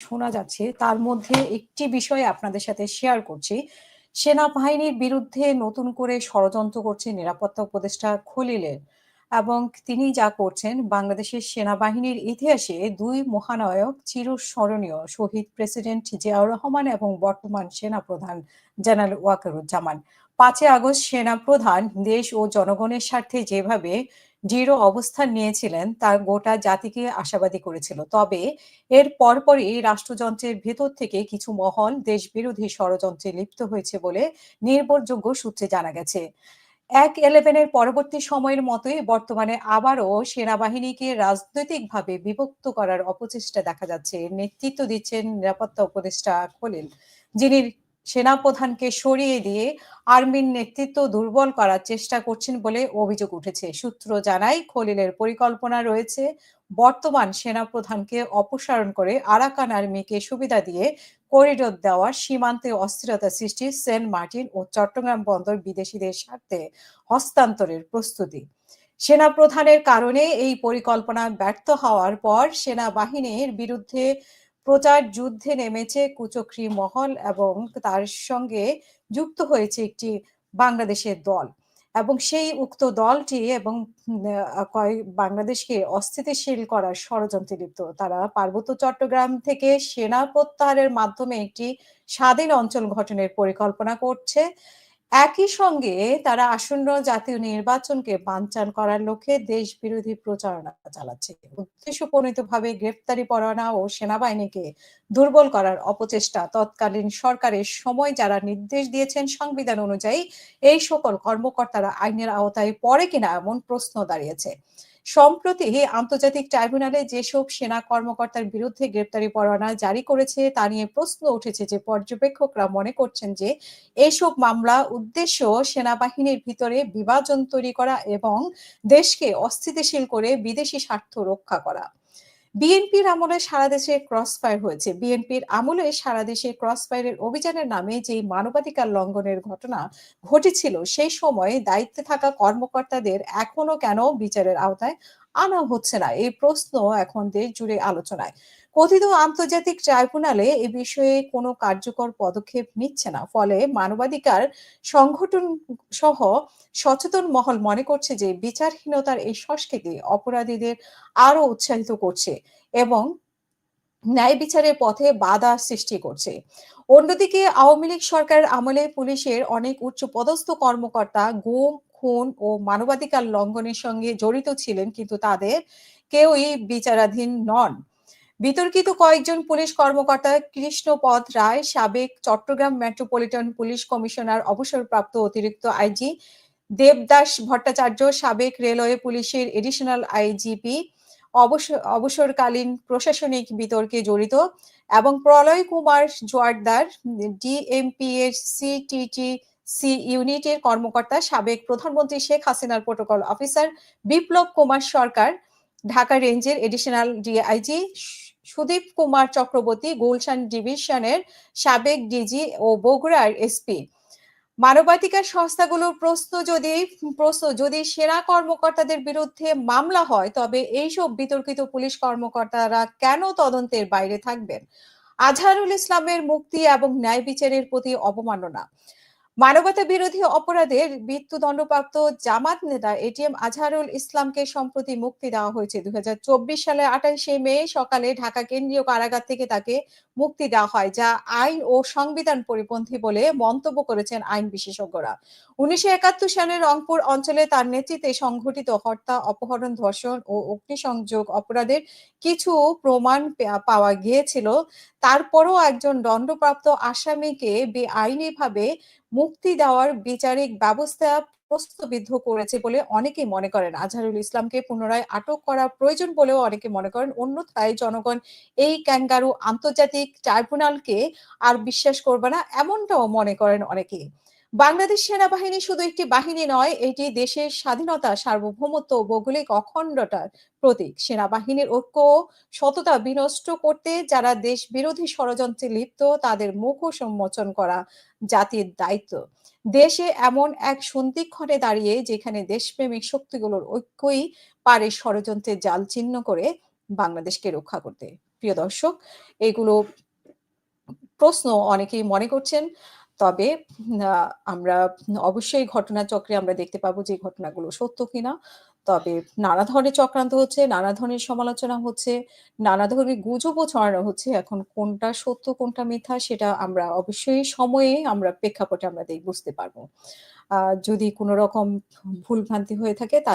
শোনা যাচ্ছে, তার মধ্যে একটি বিষয় আপনাদের সাথে শেয়ার করছি। সেনাবাহিনীর বিরুদ্ধে নতুন করে ষড়যন্ত্র করছে নিরাপত্তা উপদেষ্টা খলিলের। এবং তিনি যা করছেন, বাংলাদেশের সেনাবাহিনীর ইতিহাসে দুই মহানায়ক চিরস্মরণীয়, শহীদ প্রেসিডেন্ট জিয়াউর রহমান এবং বর্তমান সেনাপ্রধান জেনারেল ওয়াকারুজ্জামান। পাঁচই আগস্ট সেনাপ্রধান দেশ ও জনগণের স্বার্থে যেভাবে দৃঢ় অবস্থান নিয়েছিলেন, তা গোটা জাতিকে আশাবাদী করেছিল। তবে এর পরপরই রাষ্ট্রযন্ত্রের ভেতর থেকে কিছু মহল দেশ বিরোধী ষড়যন্ত্রে লিপ্ত হয়েছে বলে নির্ভরযোগ্য সূত্রে জানা গেছে। এক ইলেভেনের পরবর্তী সময়ের মতোই বর্তমানে আবারও সেনাবাহিনীকে রাজনৈতিকভাবে বিভক্ত করার অপচেষ্টা দেখা যাচ্ছে। নেতৃত্ব দিচ্ছেন নিরাপত্তা উপদেষ্টা খলিল, যিনি সেনাপ্রধানকে সরিয়ে দিয়ে আর্মির নেতৃত্ব দুর্বল করার চেষ্টা করছেন বলে অভিযোগ উঠেছে। সূত্র জানায়, খলিলের পরিকল্পনা রয়েছে। বর্তমান সেনাপ্রধানকে অপসারণ করে আরাকান আর্মিকে সুবিধা দিয়ে করিডোর দেওয়ার সীমান্তে অস্থিরতা সৃষ্টি সেন্ট মার্টিন ও চট্টগ্রাম বন্দর বিদেশিদের স্বার্থে হস্তান্তরের প্রস্তুতি। সেনাপ্রধানের কারণে এই পরিকল্পনা ব্যর্থ হওয়ার পর সেনাবাহিনীর বিরুদ্ধে প্রচার যুদ্ধে নেমেছে কুচক্রি মহল এবং তার সঙ্গে যুক্ত হয়েছে একটি বাংলাদেশের দল। এবং সেই উক্ত দলটি এবং বাংলাদেশকে অস্থিতিশীল করার ষড়যন্ত্রে লিপ্ত। তারা পার্বত্য চট্টগ্রাম থেকে সেনা প্রত্যাহারের মাধ্যমে একটি স্বাধীন অঞ্চল গঠনের পরিকল্পনা করছে। একই সঙ্গে তারা আসন্ন জাতীয় নির্বাচনকে বানচান করার লক্ষ্যে দেশ বিরোধী প্রচারণা চালাচ্ছে। উদ্দেশ্যপ্রণীতভাবে গ্রেফতারি পরোয়ানা ও সেনাবাহিনীকে দুর্বল করার অপচেষ্টা তৎকালীন সরকারের সময় যারা নির্দেশ দিয়েছেন সংবিধান অনুযায়ী, এই সকল কর্মকর্তারা আইনের আওতায় পড়ে কিনা এমন প্রশ্ন দাঁড়িয়েছে। সম্প্রতি আন্তর্জাতিক ট্রাইব্যুনালে যেসব সেনা কর্মকর্তার বিরুদ্ধে গ্রেপ্তারি পরোয়ানা জারি করেছে, তা নিয়ে প্রশ্ন উঠেছে যে পর্যবেক্ষকরা মনে করছেন যে এসব মামলা উদ্দেশ্য সেনাবাহিনীর ভিতরে বিভাজন তৈরি করা এবং দেশকে অস্থিতিশীল করে বিদেশি স্বার্থ রক্ষা করা। বিএনপির আমলে সারা দেশে ক্রস ফায়ার হয়েছে। বিএনপির আমলে সারা দেশে ক্রস ফায়ারের অভিযানের নামে যে মানবাধিকার লঙ্ঘনের ঘটনা ঘটেছিল, সেই সময় দায়িত্বে থাকা কর্মকর্তাদের এখনও কেন বিচারের আওতায় আনা হচ্ছে না। এই প্রশ্ন এখন দেশ জুড়ে আলোচনায়। কথিত আন্তর্জাতিক ট্রাইব্যুনালে এ বিষয়ে কোনো কার্যকর পদক্ষেপ নিচ্ছে না। ফলে মানবাধিকার সংগঠন সহ সচেতন মহল মনে করছে যে বিচারহীনতার এই সংস্কৃতি অপরাধীদের আরও উৎসাহিত করছে এবং ন্যায় বিচারের পথে বাধা সৃষ্টি করছে। অন্যদিকে আওয়ামী লীগ সরকারের আমলে পুলিশের অনেক উচ্চ পদস্থ কর্মকর্তা গুম খুন ও মানবাধিকার লঙ্ঘনের সঙ্গে জড়িত ছিলেন কিন্তু তাদের কেউই বিচারাধীন নন। বিতর্কিত কয়েকজন পুলিশ কর্মকর্তা কৃষ্ণপদ রায়, সাবেক চট্টগ্রাম মেট্রোপলিটন পুলিশ কমিশনার, অবসরপ্রাপ্ত অতিরিক্ত আইজি দেবদাস ভট্টাচার্য, সাবেক রেলওয়ে পুলিশের এডিশনাল আইজিপি অবসরকালীন প্রশাসনিক বিতর্কে জড়িত এবং প্রলয় কুমার জোয়ারদার ডিএমপি এর সিটিটি সি ইউনিটের কর্মকর্তা সাবেক প্রধানমন্ত্রী শেখ হাসিনার প্রোটোকল অফিসার বিপ্লব কুমার সরকার, ঢাকা রেঞ্জের এডিশনাল ডিআইজি সুদীপ কুমার চক্রবর্তী, গুলশান ডিভিশনের সাবেক ডিজি ও বগুড়ার এসপি। মানবাধিকার সংস্থাগুলোর প্রশ্ন যদি প্রশ্ন যদি সেরা কর্মকর্তাদের বিরুদ্ধে মামলা হয়, তবে এইসব বিতর্কিত পুলিশ কর্মকর্তারা কেন তদন্তের বাইরে থাকবেন? আজহারুল ইসলামের মুক্তি এবং ন্যায় বিচারের প্রতি অবমাননা। মানবতা বিরোধী অপরাধের মৃত্যুদণ্ডপ্রাপ্ত জামাত নেতা এটিএম আজহারুল ইসলামকে সম্প্রতি মুক্তি দেওয়া হয়েছে। দুই সালে আঠাশে মে সকালে ঢাকা কেন্দ্রীয় কারাগার থেকে তাকে মুক্তি দেওয়া হয়, যা আইন ও সংবিধান পরিপন্থী বলে মন্তব্য করেছেন আইন বিশেষজ্ঞরা। উনিশশো একাত্তর সালের রংপুর অঞ্চলে তার নেতৃত্বে সংঘটিত হত্যা, অপহরণ, ধর্ষণ ও অগ্নিসংযোগ অপরাধের কিছু প্রমাণ পাওয়া গিয়েছিল। তারপরও একজন দণ্ডপ্রাপ্ত আসামিকে বেআইনিভাবে মুক্তি দেওয়ার বিচারিক ব্যবস্থা প্রস্তুতবিদ্ধ করেছে বলে অনেকেই মনে করেন। আজহারুল ইসলামকে পুনরায় আটক করা প্রয়োজন বলেও অনেকে মনে করেন। অন্যথায় জনগণ এই ক্যাঙ্গারু আন্তর্জাতিক ট্রাইব্যুনালকে আর বিশ্বাস করবে না, এমনটাও মনে করেন অনেকে বাংলাদেশ সেনাবাহিনী শুধু একটি বাহিনী নয়, এটি দেশের স্বাধীনতা, সার্বভৌমত্ব ভৌগোলিক অখণ্ডতার প্রতীক। সেনাবাহিনীর ঐক্য সততা বিনষ্ট করতে যারা দেশ বিরোধী ষড়যন্ত্রে লিপ্ত, তাদের মুখ সম্মোচন করা জাতির দায়িত্ব। দেশে এমন এক সন্ধিক্ষণে দাঁড়িয়ে যেখানে দেশপ্রেমিক শক্তিগুলোর ঐক্যই পারে ষড়যন্ত্রের জাল চিহ্ন করে বাংলাদেশকে রক্ষা করতে। প্রিয় দর্শক, এগুলো প্রশ্ন অনেকেই মনে করছেন। তবে আমরা অবশ্যই ঘটনাচক্রে আমরা দেখতে পাবো যে ঘটনাগুলো সত্য কিনা। তবে নানা ধরনের চক্রান্ত হচ্ছে, নানা ধরনের সমালোচনা হচ্ছে, নানা ধরনের গুজবও ছড়ানো হচ্ছে। এখন কোনটা সত্য কোনটা মিথ্যা সেটা আমরা অবশ্যই সময়ে আমরা প্রেক্ষাপটে আমরা বুঝতে পারব। যদি কোন রকম ভুল ভ্রান্তি হয়ে থাকে